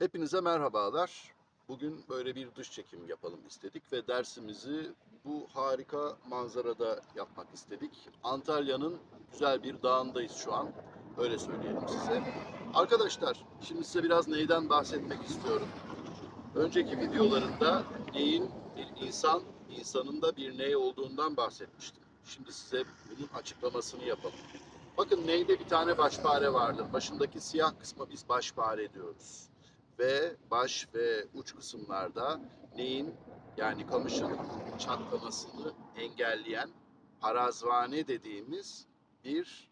Hepinize merhabalar. Bugün böyle bir dış çekim yapalım istedik ve dersimizi bu harika manzarada yapmak istedik. Antalya'nın güzel bir dağındayız şu an. Öyle söyleyelim size. Arkadaşlar, şimdi size biraz neyden bahsetmek istiyorum. Önceki videolarında neyin bir insan, insanın da bir ney olduğundan bahsetmiştim. Şimdi size bunun açıklamasını yapalım. Bakın neyde bir tane başpare vardır. Başındaki siyah kısma biz başpare diyoruz ve baş ve uç kısımlarda neyin yani kamışın çatlamasını engelleyen parazvane dediğimiz bir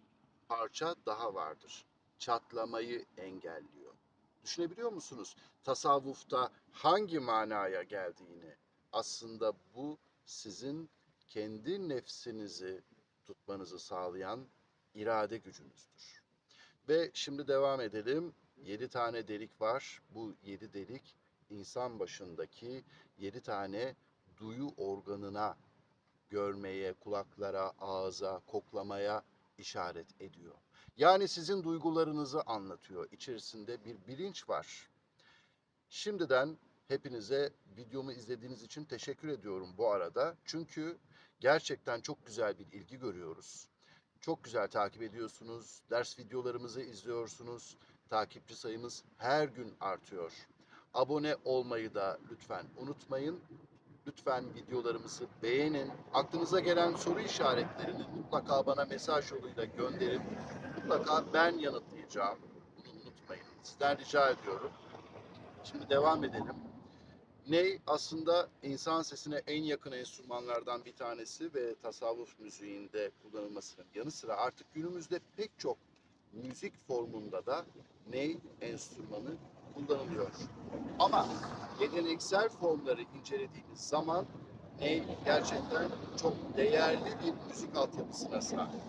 parça daha vardır. Çatlamayı engelliyor. Düşünebiliyor musunuz? Tasavvufta hangi manaya geldiğini aslında bu sizin kendi nefsinizi tutmanızı sağlayan irade gücünüzdür. Ve şimdi devam edelim. 7 tane delik var. Bu 7 delik insan başındaki 7 tane duyu organına görmeye, kulaklara, ağza, koklamaya işaret ediyor. Yani sizin duygularınızı anlatıyor. İçerisinde bir bilinç var. Şimdiden hepinize videomu izlediğiniz için teşekkür ediyorum bu arada. Çünkü gerçekten çok güzel bir ilgi görüyoruz. Çok güzel takip ediyorsunuz. Ders videolarımızı izliyorsunuz. Takipçi sayımız her gün artıyor. Abone olmayı da lütfen unutmayın. Lütfen videolarımızı beğenin. Aklınıza gelen soru işaretlerini mutlaka bana mesaj yoluyla gönderin. Mutlaka ben yanıtlayacağım. Bunu unutmayın. Sizden rica ediyorum. Şimdi devam edelim. Ney aslında insan sesine en yakın enstrümanlardan bir tanesi ve tasavvuf müziğinde kullanılmasının yanı sıra artık günümüzde pek çok müzik formunda da ney enstrümanı kullanılıyor. Ama geleneksel formları incelediğimiz zaman ney gerçekten çok değerli bir müzik altyapısına sahip.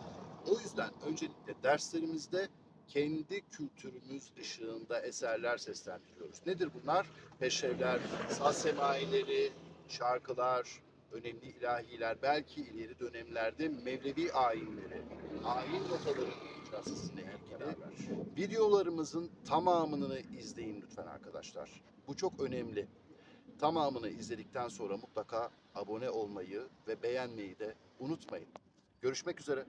O yüzden öncelikle derslerimizde kendi kültürümüz ışığında eserler seslendiriyoruz. Nedir bunlar? Peşrevler, saz semaileri, şarkılar, önemli ilahiler, belki ileri dönemlerde Mevlevi ayinleri, ayin notaları sizinle ilgili. Videolarımızın tamamını izleyin lütfen arkadaşlar. Bu çok önemli. Tamamını izledikten sonra mutlaka abone olmayı ve beğenmeyi de unutmayın. Görüşmek üzere.